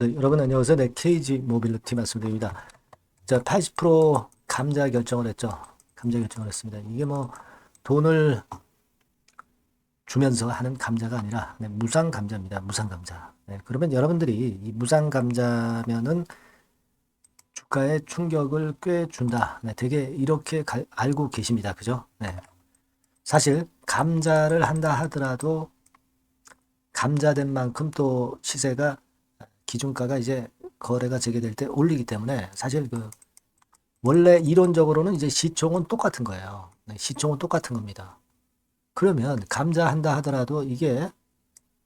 네, 여러분 안녕하세요. 네, KG 모빌리티 말씀드립니다. 자, 80% 감자 결정을 했죠. 감자 결정을 했습니다. 이게 뭐 돈을 주면서 하는 감자가 아니라 네, 무상 감자입니다. 무상 감자. 네, 그러면 여러분들이 이 무상 감자면은 주가에 충격을 꽤 준다. 네, 되게 이렇게 갈- 알고 계십니다. 그죠? 네. 사실 감자를 한다 하더라도 감자된 만큼 또 시세가 기준가가 이제 거래가 재개될 때 올리기 때문에 사실 그 원래 이론적으로는 이제 시총은 똑같은 거예요. 네, 시총은 똑같은 겁니다. 그러면 감자 한다 하더라도 이게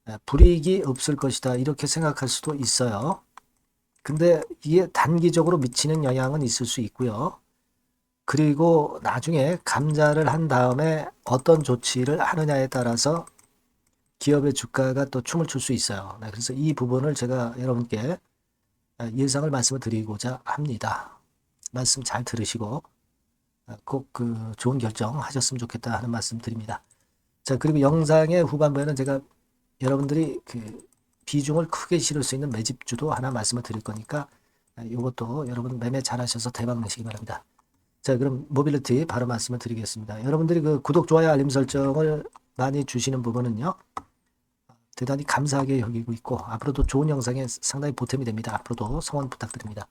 에, 불이익이 없을 것이다 이렇게 생각할 수도 있어요. 근데 이게 단기적으로 미치는 영향은 있을 수 있고요. 그리고 나중에 감자를 한 다음에 어떤 조치를 하느냐에 따라서 기업의 주가가 또 춤을 출 수 있어요. 네, 그래서 이 부분을 제가 여러분께 예상을 말씀을 드리고자 합니다. 말씀 잘 들으시고 꼭 그 좋은 결정 하셨으면 좋겠다 하는 말씀 드립니다. 자, 그리고 영상의 후반부에는 제가 여러분들이 그 비중을 크게 실을 수 있는 매집주도 하나 말씀을 드릴 거니까 이것도 여러분 매매 잘 하셔서 대박 내시기 바랍니다. 자, 그럼 모빌리티 바로 말씀을 드리겠습니다. 여러분들이 그 구독, 좋아요, 알림 설정을 많이 주시는 부분은요. 대단히 감사하게 여기고 있고 앞으로도 좋은 영상에 상당히 보탬이 됩니다. 앞으로도 성원 부탁드립니다.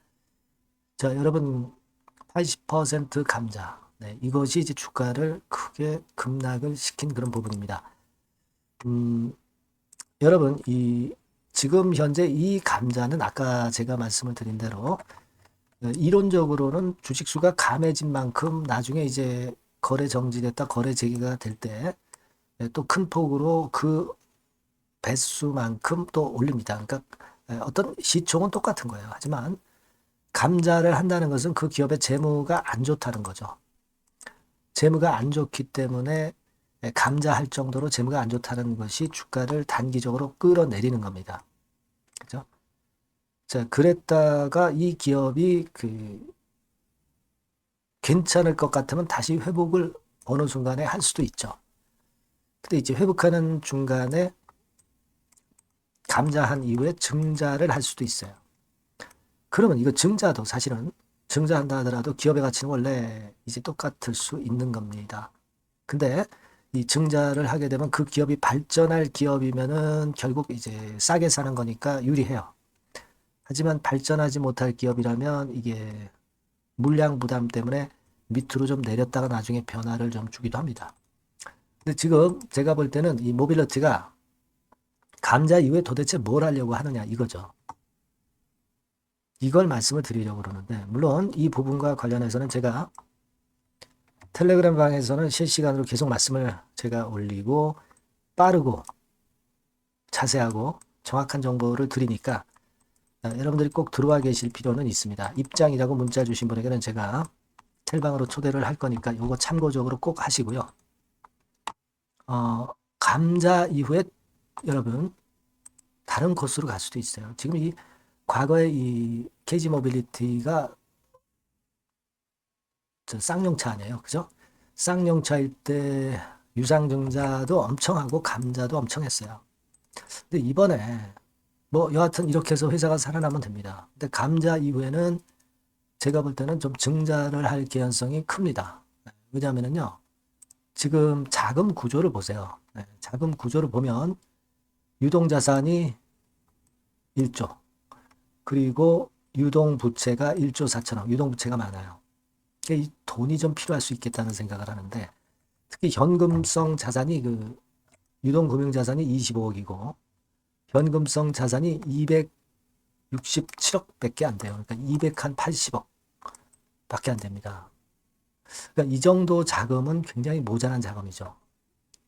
자, 여러분 80% 감자. 네, 이것이 이제 주가를 크게 급락을 시킨 그런 부분입니다. 음, 여러분 이 지금 현재 이 감자는 아까 제가 말씀을 드린 대로 어, 이론적으로는 주식수가 감해진 만큼 나중에 이제 거래 정지됐다 거래 재개가 될 때 또 큰 폭으로 그 배수만큼 또 올립니다. 그러니까 에, 어떤 시총은 똑같은 거예요. 하지만 감자를 한다는 것은 그 기업의 재무가 안 좋다는 거죠. 재무가 안 좋기 때문에 에, 감자할 정도로 재무가 안 좋다는 것이 주가를 단기적으로 끌어내리는 겁니다. 그죠? 자, 그랬다가 이 기업이 그 괜찮을 것 같으면 다시 회복을 어느 순간에 할 수도 있죠. 근데 이제 회복하는 중간에 감자한 이후에 증자를 할 수도 있어요. 그러면 이거 증자도 사실은 증자한다 하더라도 기업의 가치는 원래 이제 똑같을 수 있는 겁니다. 근데 이 증자를 하게 되면 그 기업이 발전할 기업이면은 결국 이제 싸게 사는 거니까 유리해요. 하지만 발전하지 못할 기업이라면 이게 물량 부담 때문에 밑으로 좀 내렸다가 나중에 변화를 좀 주기도 합니다. 근데 지금 제가 볼 때는 이 모빌리티가 감자 이후에 도대체 뭘 하려고 하느냐 이거죠. 이걸 말씀을 드리려고 그러는데 물론 이 부분과 관련해서는 제가 텔레그램 방에서는 실시간으로 계속 말씀을 제가 올리고 빠르고 자세하고 정확한 정보를 드리니까 아, 여러분들이 꼭 들어와 계실 필요는 있습니다. 입장이라고 문자 주신 분에게는 제가 텔방으로 초대를 할 거니까 이거 참고적으로 꼭 하시고요. 어, 감자 이후에 여러분 다른 코스로 갈 수도 있어요. 지금 이 과거에 이 KG 모빌리티가 저 쌍용차 아니에요, 그죠? 쌍용차일 때 유상증자도 엄청 하고 감자도 엄청 했어요. 근데 이번에 뭐 여하튼 이렇게 해서 회사가 살아나면 됩니다. 근데 감자 이후에는 제가 볼 때는 좀 증자를 할 개연성이 큽니다. 왜냐하면요, 지금 자금 구조를 보세요. 네, 자금 구조를 보면 유동자산이 1조, 그리고 유동부채가 1조 4천억, 유동부채가 많아요. 돈이 좀 필요할 수 있겠다는 생각을 하는데, 특히 현금성 자산이 그 유동금융자산이 25억이고, 현금성 자산이 267억 밖에 안 돼요. 그러니까 280억 밖에 안 됩니다. 그러니까 이 정도 자금은 굉장히 모자란 자금이죠.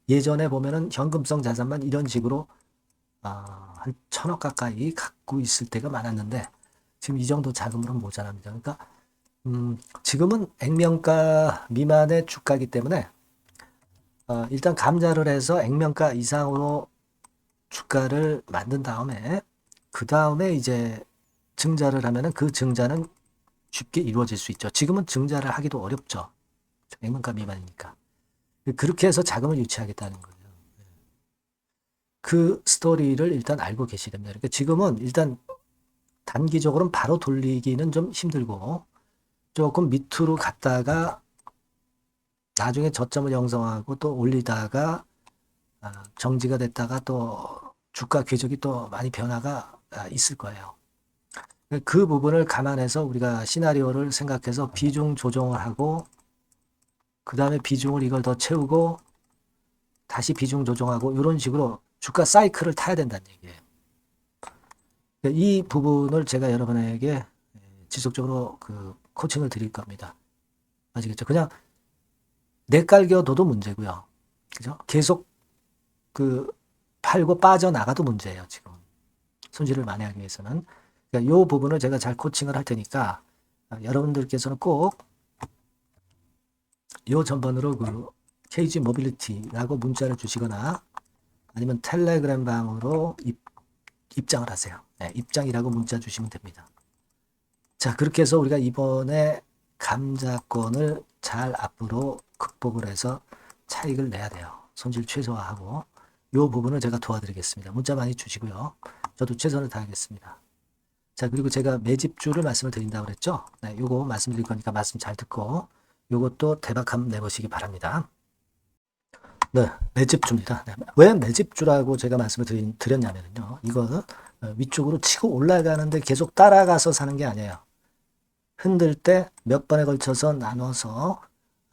예전에 보면은 현금성 자산만 이런 식으로 아, 한 천억 가까이 갖고 있을 때가 많았는데 지금 이 정도 자금으로는 모자랍니다. 그러니까 음, 지금은 액면가 미만의 주가이기 때문에 어, 일단 감자를 해서 액면가 이상으로 주가를 만든 다음에 그 다음에 이제 증자를 하면은 그 증자는 쉽게 이루어질 수 있죠. 지금은 증자를 하기도 어렵죠. 액면가 미만이니까. 그렇게 해서 자금을 유치하겠다는 거예요. 그 스토리를 일단 알고 계시야 됩니다. 그러니까 지금은 일단 단기적으로는 바로 돌리기는 좀 힘들고 조금 밑으로 갔다가 나중에 저점을 형성하고 또 올리다가 아, 정지가 됐다가 또 주가 궤적이 또 많이 변화가 아, 있을 거예요. 그 부분을 감안해서 우리가 시나리오를 생각해서 비중 조정을 하고 그 다음에 비중을 이걸 더 채우고 다시 비중 조정하고 이런 식으로 주가 사이클을 타야 된다는 얘기예요. 이 부분을 제가 여러분에게 지속적으로 그 코칭을 드릴 겁니다. 아시겠죠? 그냥 내깔겨둬도 문제고요. 그죠? 계속 그 팔고 빠져나가도 문제예요, 지금. 손실을 만회하기 위해서는. 그러니까 이 부분을 제가 잘 코칭을 할 테니까 아, 여러분들께서는 꼭이 전번으로 그 KG 모빌리티라고 문자를 주시거나 아니면 텔레그램 방으로 입, 입장을 하세요. 네, 입장이라고 문자 주시면 됩니다. 자, 그렇게 해서 우리가 이번에 감자권을 잘 앞으로 극복을 해서 차익을 내야 돼요. 손실 최소화하고 이 부분을 제가 도와드리겠습니다. 문자 많이 주시고요. 저도 최선을 다하겠습니다. 자, 그리고 제가 매집주를 말씀을 드린다고 그랬죠? 네, 요거 말씀드릴 거니까 말씀 잘 듣고 요것도 대박 한번 내보시기 바랍니다. 네, 매집주입니다. 네, 왜 매집주라고 제가 말씀을 드린, 드렸냐면요. 이거 위쪽으로 치고 올라가는데 계속 따라가서 사는 게 아니에요. 흔들 때 몇 번에 걸쳐서 나눠서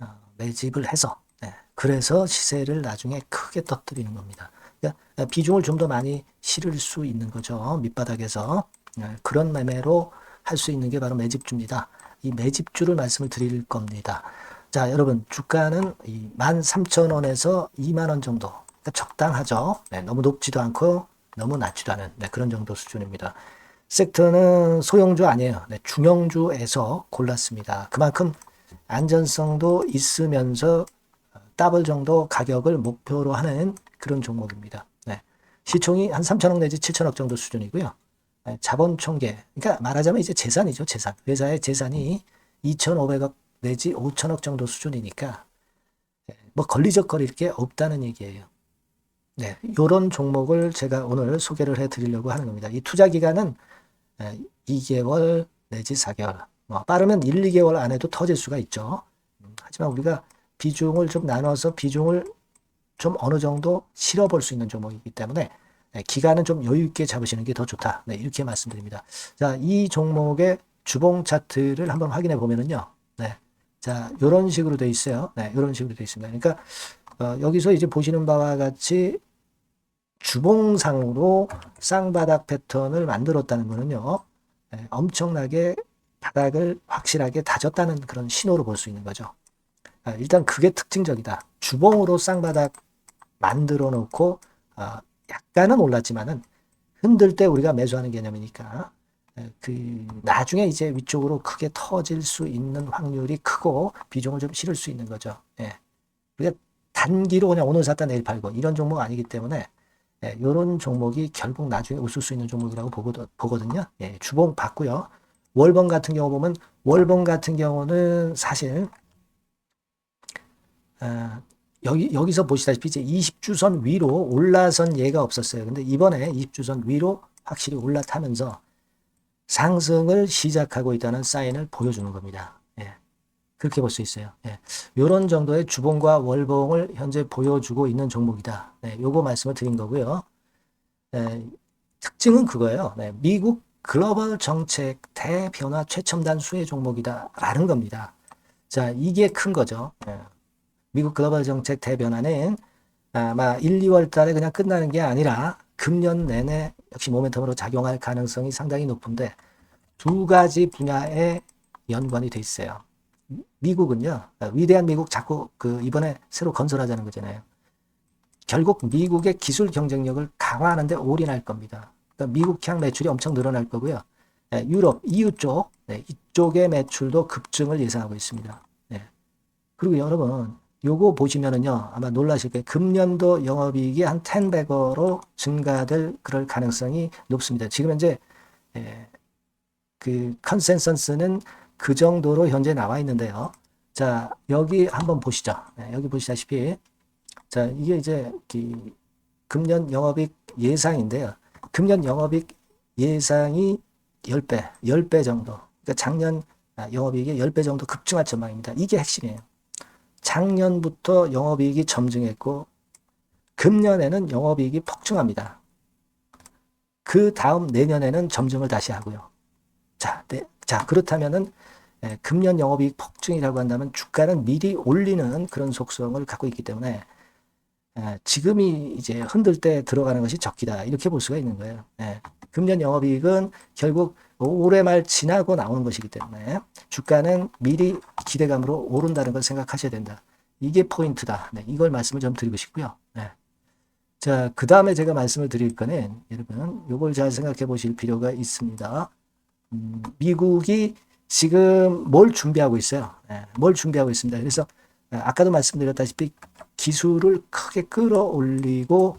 어, 매집을 해서 네, 그래서 시세를 나중에 크게 터뜨리는 겁니다. 그러니까 비중을 좀 더 많이 실을 수 있는 거죠. 밑바닥에서 네, 그런 매매로 할 수 있는 게 바로 매집주입니다. 이 매집주를 말씀을 드릴 겁니다. 자, 여러분 주가는 이 13,000원에서 2만 원 정도. 그러니까 적당하죠. 네, 너무 높지도 않고 너무 낮지도 않은 네, 그런 정도 수준입니다. 섹터는 소형주 아니에요. 네, 중형주에서 골랐습니다. 그만큼 안전성도 있으면서 더블 정도 가격을 목표로 하는 그런 종목입니다. 네, 시총이 한 3천억 내지 7천억 정도 수준이고요. 네, 자본 총계, 그러니까 말하자면 이제 재산이죠, 재산. 회사의 재산이 2,500억 내지 5천억 정도 수준이니까 뭐 걸리적거릴 게 없다는 얘기예요. 네, 이런 종목을 제가 오늘 소개를 해드리려고 하는 겁니다. 이 투자 기간은 2개월 내지 4개월, 뭐 빠르면 1, 2개월 안에도 터질 수가 있죠. 음, 하지만 우리가 비중을 좀 나눠서 비중을 좀 어느 정도 실어볼 수 있는 종목이기 때문에 네, 기간은 좀 여유 있게 잡으시는 게 더 좋다. 네, 이렇게 말씀드립니다. 자, 이 종목의 주봉 차트를 한번 확인해 보면은요. 네. 자, 요런 식으로 돼 있어요. 네, 요런 식으로 돼 있습니다. 그러니까 어, 여기서 이제 보시는 바와 같이 주봉상으로 쌍바닥 패턴을 만들었다는 거는요. 네, 엄청나게 바닥을 확실하게 다졌다는 그런 신호로 볼 수 있는 거죠. 아, 일단 그게 특징적이다. 주봉으로 쌍바닥 만들어 놓고 아, 약간은 올랐지만은 흔들 때 우리가 매수하는 개념이니까 그 나중에 이제 위쪽으로 크게 터질 수 있는 확률이 크고 비중을 좀 실을 수 있는 거죠. 예. 우리가 단기로 그냥 오늘 샀다 내일 팔고 이런 종목 아니기 때문에 예, 이런 종목이 결국 나중에 웃을 수 있는 종목이라고 보거든요. 예, 주봉 봤고요. 월봉 같은 경우 보면 월봉 같은 경우는 사실 어, 여기 여기서 보시다시피 이제 20주선 위로 올라선 예가 없었어요. 근데 이번에 20주선 위로 확실히 올라타면서 상승을 시작하고 있다는 사인을 보여주는 겁니다. 예. 그렇게 볼 수 있어요. 예. 이런 정도의 주봉과 월봉을 현재 보여주고 있는 종목이다. 네, 요거 말씀을 드린 거고요. 예, 특징은 그거예요. 네, 미국 글로벌 정책 대변화 최첨단 수혜 종목이다라는 겁니다. 자, 이게 큰 거죠. 예. 미국 글로벌 정책 대변화는 아마 1, 2월 달에 그냥 끝나는 게 아니라 금년 내내 역시 모멘텀으로 작용할 가능성이 상당히 높은데 두 가지 분야에 연관이 돼 있어요. 미국은요, 위대한 미국 자꾸 그 이번에 새로 건설하자는 거잖아요. 결국 미국의 기술 경쟁력을 강화하는데 올인할 겁니다. 그러니까 미국향 매출이 엄청 늘어날 거고요. 네, 유럽, EU 쪽, 네, 이쪽의 매출도 급증을 예상하고 있습니다. 네. 그리고 여러분, 요거 보시면은요, 아마 놀라실 거예요. 금년도 영업이익이 한 10배거로 증가될 그럴 가능성이 높습니다. 지금 현재, 예, 그 컨센서스는 그 정도로 현재 나와 있는데요. 자, 여기 한번 보시죠. 네, 여기 보시다시피, 자, 이게 이제 그 금년 영업이익 예상인데요. 금년 영업이익 예상이 10배, 10배 정도. 그러니까 작년 아, 영업이익이 10배 정도 급증할 전망입니다. 이게 핵심이에요. 작년부터 영업이익이 점증했고 금년에는 영업이익이 폭증합니다. 그 다음 내년에는 점증을 다시 하고요. 자, 네, 자 그렇다면은 예, 금년 영업이익 폭증이라고 한다면 주가는 미리 올리는 그런 속성을 갖고 있기 때문에 예, 지금이 이제 흔들 때 들어가는 것이 적기다 이렇게 볼 수가 있는 거예요. 예, 금년 영업이익은 결국 올해 말 지나고 나오는 것이기 때문에 주가는 미리 기대감으로 오른다는 걸 생각하셔야 된다. 이게 포인트다. 네, 이걸 말씀을 좀 드리고 싶고요. 네. 자, 그 다음에 제가 말씀을 드릴 거는 여러분, 요걸 잘 생각해 보실 필요가 있습니다. 음, 미국이 지금 뭘 준비하고 있어요? 네, 뭘 준비하고 있습니다. 그래서 아, 아까도 말씀드렸다시피 기술을 크게 끌어올리고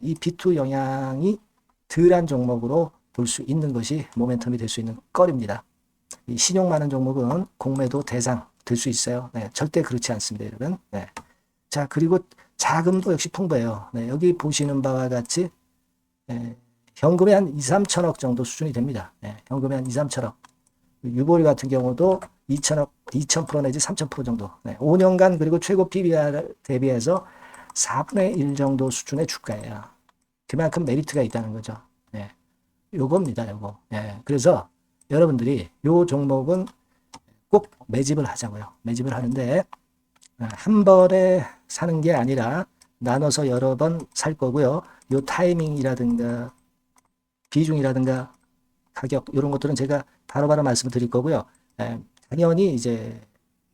이 B2 영향이 덜한 종목으로 볼 수 있는 것이 모멘텀이 될 수 있는 거리입니다. 이 신용 많은 종목은 공매도 대상 될 수 있어요. 네, 절대 그렇지 않습니다, 여러분. 네. 자, 그리고 자금도 역시 풍부해요. 네, 여기 보시는 바와 같이 네, 현금이 한 2, 3천억 정도 수준이 됩니다. 네, 현금이 한 2, 3천억. 유보리 같은 경우도 2천억, 2,000% 내지 3,000% 정도. 네, 5년간 그리고 최고 PBR 대비해서 4분의 1 정도 수준의 주가예요. 그만큼 메리트가 있다는 거죠. 네. 요겁니다, 요거. 예. 그래서 여러분들이 요 종목은 꼭 매집을 하자고요. 매집을 하는데 아, 한 번에 사는 게 아니라 나눠서 여러 번 살 거고요. 요 타이밍이라든가 비중이라든가 가격 이런 것들은 제가 바로바로 말씀을 드릴 거고요. 예, 당연히 이제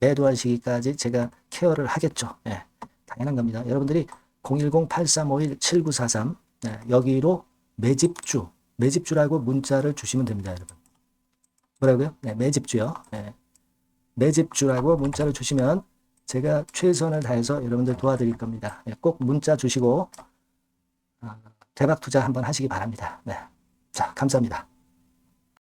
매도할 시기까지 제가 케어를 하겠죠. 예, 당연한 겁니다. 여러분들이 010-8351-7943 네, 여기로 매집주, 매집주라고 문자를 주시면 됩니다, 여러분. 뭐라고요? 네, 매집주요. 네. 매집주라고 문자를 주시면 제가 최선을 다해서 여러분들 도와드릴 겁니다. 네, 꼭 문자 주시고 어, 대박 투자 한번 하시기 바랍니다. 네. 자, 감사합니다.